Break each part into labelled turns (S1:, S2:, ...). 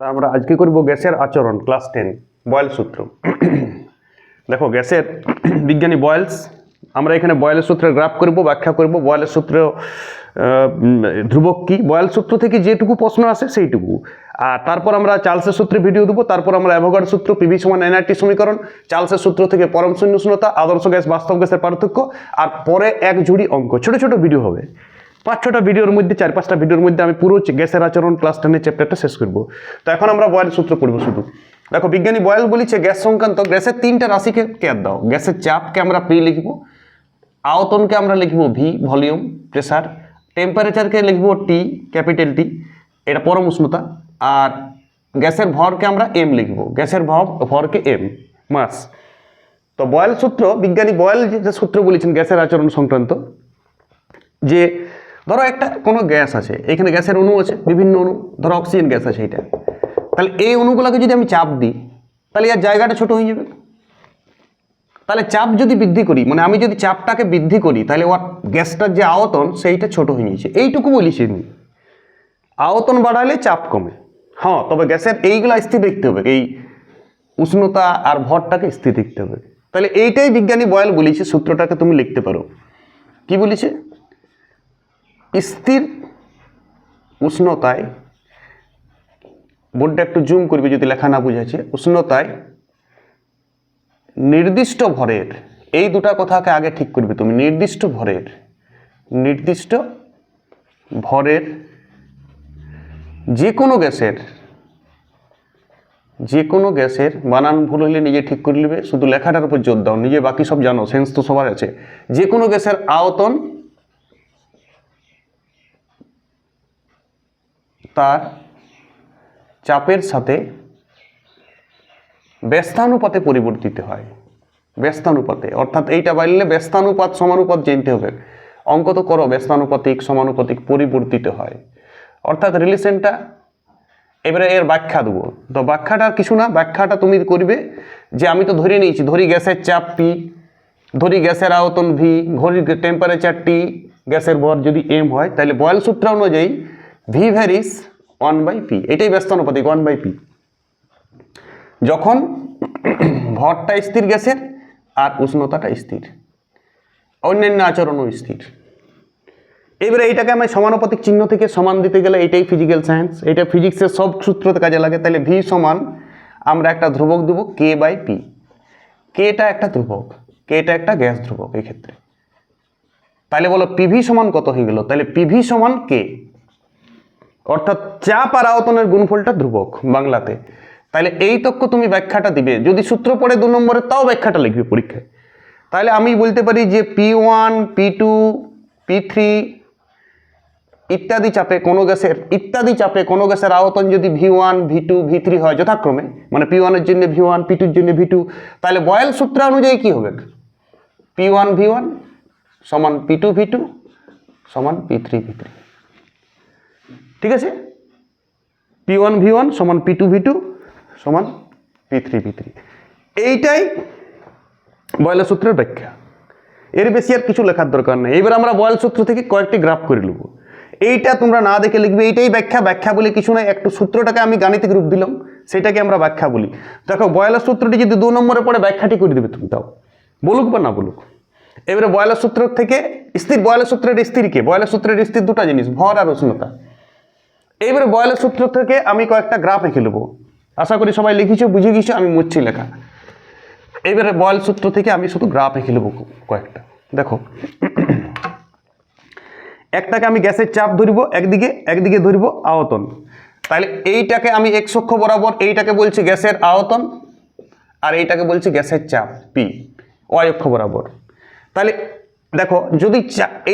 S1: আমরা আজকে করব গ্যাসের আচরণ ক্লাস টেন বয়েল সূত্র। দেখো, গ্যাসের বিজ্ঞানী বয়েলস আমরা এখানে বয়েলের সূত্রের গ্রাফ করব, ব্যাখ্যা করব। বয়েলের সূত্র ধ্রুবক কী? বয়েল সূত্র থেকে যেটুকু প্রশ্ন আসে সেইটুকু। আর তারপর আমরা চার্লসের সূত্রে ভিডিও দেবো। তারপর আমরা অ্যাভোগাড সূত্র পিভি সমান এনআরটি সমীকরণ, চার্লসের সূত্র থেকে পরম শূন্য শূন্যতা আদর্শ গ্যাস বাস্তব গ্যাসের পার্থক্য, আর পরে এক জুড়ি অঙ্ক। ছোট ছোট ভিডিও হবে। পাঁচ ছটা ভিডিওর মধ্যে, চার পাঁচটা ভিডিওর মধ্যে আমি পুরো গ্যাসের আচরণ ক্লাস টেনের চ্যাপ্টারটা শেষ করব। তো এখন আমরা বয়েল সূত্র করব শুধু। দেখো, বিজ্ঞানী বয়েল বলেছে, গ্যাস সংক্রান্ত, গ্যাসের তিনটা রাশিকে কেয়ার দাও? গ্যাসের চাপকে আমরা পি লিখব, আয়তনকে আমরা লিখব ভি ভলিউম প্রেসার টেম্পারেচারকে লিখব টি ক্যাপিটাল টি এটা পরম উষ্ণতা, আর গ্যাসের ভরকে আমরা এম লিখব। গ্যাসের ভর, ভরকে এম মাস। তো বয়েল সূত্র, বিজ্ঞানী বয়েল যে সূত্র বলেছেন, গ্যাসের আচরণ সংক্রান্ত, যে ধরো একটা কোনো গ্যাস আছে, এখানে গ্যাসের অণু আছে, বিভিন্ন অণু, ধরো অক্সিজেন গ্যাস আছে এটা তাহলে এই অণুগুলোকে যদি আমি চাপ দিই, তাহলে এর জায়গাটা ছোট হয়ে যাবে। তাহলে চাপ যদি বৃদ্ধি করি মানে আমি যদি চাপটাকে বৃদ্ধি করি, তাহলে ওর গ্যাসটার যে আয়তন, সেইটা ছোট হয়ে গিয়েছে এইটুকু বলিস আমি আয়তন বাড়ালে চাপ কমে। হ্যাঁ তবে গ্যাসের এইগুলা স্থির দেখতে হবে। এই উষ্ণতা আর ভরটাকে স্থির দেখতে হবে। তাহলে এইটাই বিজ্ঞানী বয়েল বলেছে, সূত্রটাকে তুমি লিখতে পারো। কি বলেছে? স্থির উষ্ণতায়, বোর্ডটা একটু জুম করবে যদি লেখা না বুঝাচ্ছে উষ্ণতায় নির্দিষ্ট ভরের, এই দুটা কথাকে আগে ঠিক করবে তুমি, নির্দিষ্ট ভরের নির্দিষ্ট ভরের যে কোনো গ্যাসের যে কোনো গ্যাসের, বানান ভুল হলে নিজে ঠিক করে নেবে, শুধু লেখাটার উপর জোর দাও, নিজে বাকি সব জানো, সেন্স তো সবার আছে যে কোনো গ্যাসের আয়তন তার চাপের সাথে ব্যস্তানুপাতে পরিবর্তিত হয়। ব্যস্তানুপাতে, অর্থাৎ এইটা বাড়লে ব্যস্তানুপাত সমানুপাত জানতে হবে। অঙ্ক তো করো, ব্যস্তানুপাতিক, সমানুপাতিক পরিবর্তিত হয়। অর্থাৎ রিলেশনটা, এবারে এর ব্যাখ্যা দেবো। তো ব্যাখ্যাটা কিছু না, ব্যাখ্যাটা তুমি করবে যে আমি তো ধরে নিয়েছি, ধরি গ্যাসের চাপ পি ধরি গ্যাসের আয়তন ভি ঘড়ির টেম্পারেচার টি গ্যাসের ভর যদি এম হয়, তাহলে বয়েল সূত্র অনুযায়ী V varies one by P এটাই ব্যস্তানুপাতিক ওয়ান বাই পি যখন ভরটা স্থির গ্যাসের আর উষ্ণতাটা স্থির, অন্যান্য আচরণও স্থির। এবারে এইটাকে আমি সমানুপাতিক চিহ্ন থেকে সমান দিতে গেলে এটাই ফিজিক্যাল সায়েন্স এটা ফিজিক্সের সব সূত্রতে কাজে লাগে, তাহলে ভি সমান আমরা একটা ধ্রুবক দেবো কে বাই পি কেটা একটা ধ্রুবক কেটা একটা গ্যাস ধ্রুবক এই ক্ষেত্রে তাহলে বলো পিভি সমান কত হয়ে গেল? তাহলে পিভি সমান কে অর্থাৎ চাপ আর আয়তনের গুণফলটা ধ্রুবক বাংলাতে। তাহলে এই তক্ক তুমি ব্যাখ্যাটা দিবে। যদি সূত্র পড়ে দু নম্বরে, তাও ব্যাখ্যাটা লিখবে পরীক্ষায়। তাহলে আমি বলতে পারি যে P one P two P three ইত্যাদি চাপে কোনো গ্যাসের, ইত্যাদি চাপে কোনো গ্যাসের আয়তন যদি V one V two V three হয় যথাক্রমে মানে পি ওয়ানের জন্য ভি ওয়ান পি টুর জন্য ভি টু তাহলে বয়েল সূত্র অনুযায়ী কী হবে? পি ওয়ান ভি ওয়ান সমান পি টু ভি টু সমান পি থ্রি ভি থ্রি ঠিক আছে? পি ওয়ান ভি ওয়ান সমান পি টু ভি টু সমান পি থ্রি ভি থ্রি এইটাই বয়লের সূত্রের ব্যাখ্যা। এর বেশি আর কিছু লেখার দরকার নেই। এবার আমরা বয়েল সূত্র থেকে কয়েকটি গ্রাফ করে নেব। এইটা তোমরা না দেখে লিখবে, এইটাই ব্যাখ্যা। ব্যাখ্যা বলে কিছু নয় একটু সূত্রটাকে আমি গাণিতিক রূপ দিলাম। সেটাকে আমরা ব্যাখ্যা বলি। দেখো, বয়লের সূত্রটি যদি দু নম্বরে পড়ে, ব্যাখ্যাটি করে দেবে তুমি তাও বলুক বা না বলুক। এবারে বয়লের সূত্র থেকে, স্থির বয়লের সূত্রের স্থিরকে বয়লের সূত্রের স্থির দুটো জিনিস, ভর আর উষ্ণতা। এইবারে বয়লের সূত্র থেকে আমি কয়েকটা গ্রাফ এঁকে নেব। আশা করি সবাই লিখেছো, বুঝে গেছো, আমি মুচ্ছি লেখা। এইবারে বয়েল সূত্র থেকে আমি শুধু গ্রাফ এঁকে নেব কয়েকটা। দেখো। একটাকে আমি গ্যাসের চাপ ধরবো, একদিকে একদিকে ধরবো আয়তন। তাহলে এইটাকে আমি এক অক্ষ বরাবর, এইটাকে বলছি গ্যাসের আয়তন, আর এইটাকে বলছি গ্যাসের চাপ পি অক্ষ বরাবর। তাহলে দেখো, যদি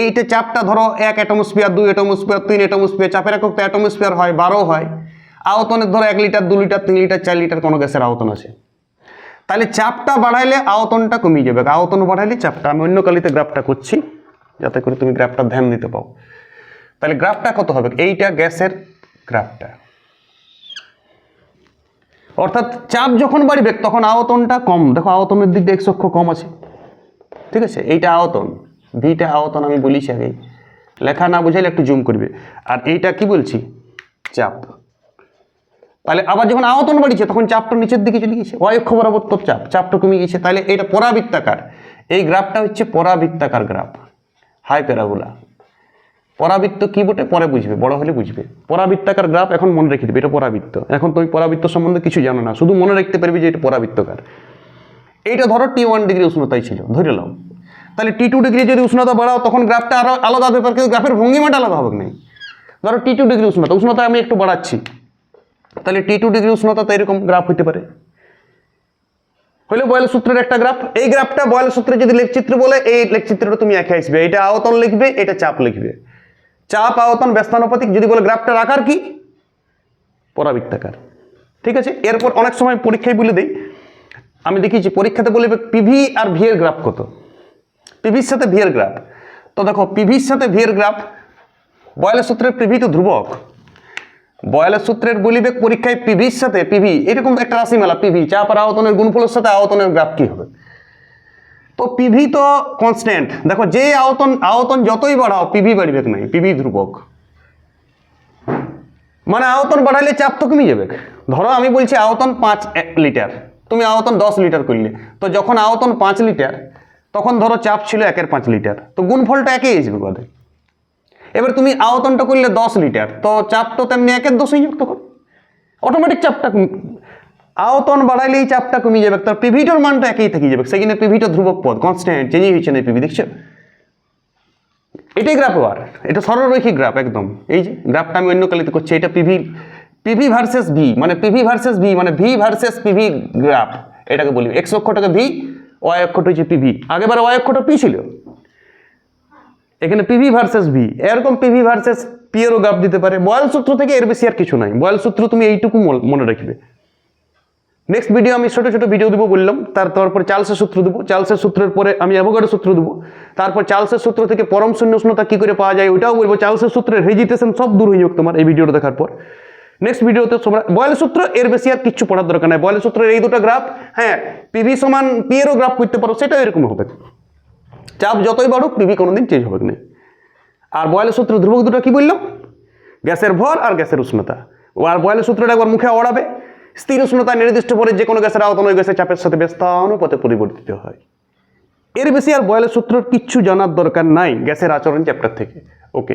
S1: এইটা চাপটা ধরো এক অ্যাটমোস্ফিয়ার দুই অ্যাটমোস্ফিয়ার তিন অ্যাটমোস্ফিয়ার চাপের একক তো অ্যাটমোস্ফিয়ার হয়, বারো হয়। আয়তনের ধরো এক লিটার, দু লিটার, তিন লিটার, চার লিটার কোনো গ্যাসের আয়তন আছে। তাহলে চাপটা বাড়াইলে আয়তনটা কমিয়ে যাবে। আয়তন বাড়াইলে চাপটা, আমি অন্য কালিতে গ্রাফটা করছি যাতে করে তুমি গ্রাফটা ধ্যান দিতে পাও তাহলে গ্রাফটা কত হবে? এইটা গ্যাসের গ্রাফটা। অর্থাৎ চাপ যখন বাড়বে, তখন আয়তনটা কম। দেখো, আয়তনের দিক দিয়ে এক অক্ষ কম আছে। ঠিক আছে? এইটা আয়তন। ভিটা আয়তন আমি বলিছি আগে লেখা না বুঝাইলে একটু জুম করবে। আর এইটা কি বলছি? চাপ। তাহলে আবার যখন আয়তন বাড়িছে, তখন চাপটা নিচের দিকে চলে গেছে অক্ষ বরাবর তোর চাপ। চাপটা কমে গেছে তাহলে এটা পরাবৃত্তাকার। এই গ্রাফটা হচ্ছে পরাবৃত্তাকার গ্রাফ। Hyperbola. পরাবৃত্ত কি বটে? পরে বুঝবে। বড় হলে বুঝবে। পরাবৃত্তাকার গ্রাফ এখন মনে রেখে দেবে। এটা পরাবৃত্ত। এখন তুমি পরাবৃত্ত সম্বন্ধে কিছু জানো না। শুধু মনে রাখতে পারবি যে এটা পরাবৃত্তকার। এইটা ধরো টি ওয়ান ডিগ্রি উষ্ণতাই ছিল। ধরে নাও। তাহলে টি টু ডিগ্রি যদি উষ্ণতা বাড়াও, তখন গ্রাফটা আরও আলাদা ব্যাপার কিন্তু গ্রাফের ভঙ্গিমাটা আলাদা হবে না ধরো টি টু ডিগ্রি উষ্ণতা উষ্ণতা আমি একটু বাড়াচ্ছি। তাহলে টি টু ডিগ্রি উষ্ণতা তো এরকম গ্রাফ হতে পারে। হলো বয়েল সূত্রের একটা গ্রাফ এই গ্রাফটা বয়েল সূত্রে যদি লেখচিত্র বলে, এই লেখচিত্রটা তুমি একে আসবে। এটা আয়তন লিখবে, এটা চাপ লিখবে। চাপ, আয়তন, ব্যস্তানুপাতিক যদি বলে গ্রাফটার আকার কি? পরাবৃত্তাকার ঠিক আছে? এরপর অনেক সময় পরীক্ষায় বলে দেই। আমি দেখিয়েছি পরীক্ষাতে বলবে পিভি আর ভি এর গ্রাফ কত? পিভির সাথে ভি এর গ্রাফ। তো দেখো, পিভির সাথে ভি এর গ্রাফ বয়েলের সূত্রের পিভি তো ধ্রুবক। বয়েলের সূত্রের বলিবে পরীক্ষায় পিভির সাথে পিভি, এরকম একটা রাশিমালা, পিভি চাপ আর আয়তনের গুণফলের সাথে আয়তনের গ্রাফ কি হবে? তো পিভি তো কনস্ট্যান্ট দেখো, যে আয়তন আয়তন যতই বাড়াও, পিভি বাড়বে নাই পিভি ধ্রুবক। মানে আয়তন বাড়াইলে চাপ তো কমে যাবে। ধরো, আমি বলছি আয়তন পাঁচ লিটার। তুমি আয়তন দশ লিটার করলে। তো যখন আয়তন পাঁচ লিটার তখন ধরো চাপ ছিল একের পাঁচ লিটার। তো গুণফলটা একই আসবে কথা এবার তুমি আয়তনটা করলে দশ লিটার, তো চাপ তো তেমনি একের দশই যাবে তখন অটোমেটিক চাপটা আয়তন বাড়াইলেই চাপটা কমে যাবে। তার পিভিটোর মানটা একই থেকে যাবে। সেখানে পিভিটো ধ্রুবক পদ কনস্ট্যান্ট চেঞ্জই হচ্ছে না পিভি, দেখছ? এটাই গ্রাফ ওয়ার এটা সরলরৈখিক গ্রাফ একদম। এই যে গ্রাফটা আমি অন্য কালিতে করছি, এটা পিভি পিভি ভার্সেস ভি মানে পিভি ভার্সেস ভি মানে ভি ভার্সেস পিভি গ্রাফ এটাকে বলি। এক্স অক্ষটাকে ভি ওয়াই অক্ষটা হচ্ছে পিভি আগেবার ওয়াই অক্ষটা পি ছিল। এখানে পিভি ভার্সেস ভি এরকম পিভি ভার্সেস পি গ্রাফ দিতে পারে। বয়েল সূত্র থেকে এর বেশি আর কিছু নাই। বয়েল সূত্র তুমি এইটুকু মনে রাখবে। নেক্সট ভিডিও আমি ছোটো ছোটো ভিডিও দেবো বললাম। তার তারপর চার্লসের সূত্র দেবো। চার্লসের সূত্রের পরে আমি অ্যাভোগাডো সূত্র দেবো। তারপর চার্লসের সূত্র থেকে পরম শূন্য উষ্ণতা কী করে পাওয়া যায় ওইটাও বলব। চার্লসের সূত্রের হেজিটেশন সব দূর হয়ে যাবে তোমার এই ভিডিওটা দেখার পর। নেক্সট ভিডিওতে তোমরা বয়েল সূত্র, এর বেশি আর কিছু পড়ার দরকার নাই। বয়েল সূত্রের এই দুটো গ্রাফ হ্যাঁ পিভি সমান পি এরও গ্রাফ করতে পারো, সেটাও এরকম হবে। চাপ যতই বাড়ুক পিভি কোনোদিন চেঞ্জ হবে না। আর বয়েলের সূত্র ধ্রুবক দুটো কি বললাম গ্যাসের ভর আর গ্যাসের উষ্ণতা। আর বয়েলের সূত্রটা একবার মুখে অড়াবে স্থির উষ্ণতা নির্দিষ্ট পরে যে কোনো গ্যাসের আয়তন ওই গ্যাসের চাপের সাথে ব্যস্তানুপাতে পরিবর্তিত হয়। এর বেশি আর বয়েলের সূত্রের কিচ্ছু জানার দরকার নাই গ্যাসের আচরণ চ্যাপ্টার থেকে। ওকে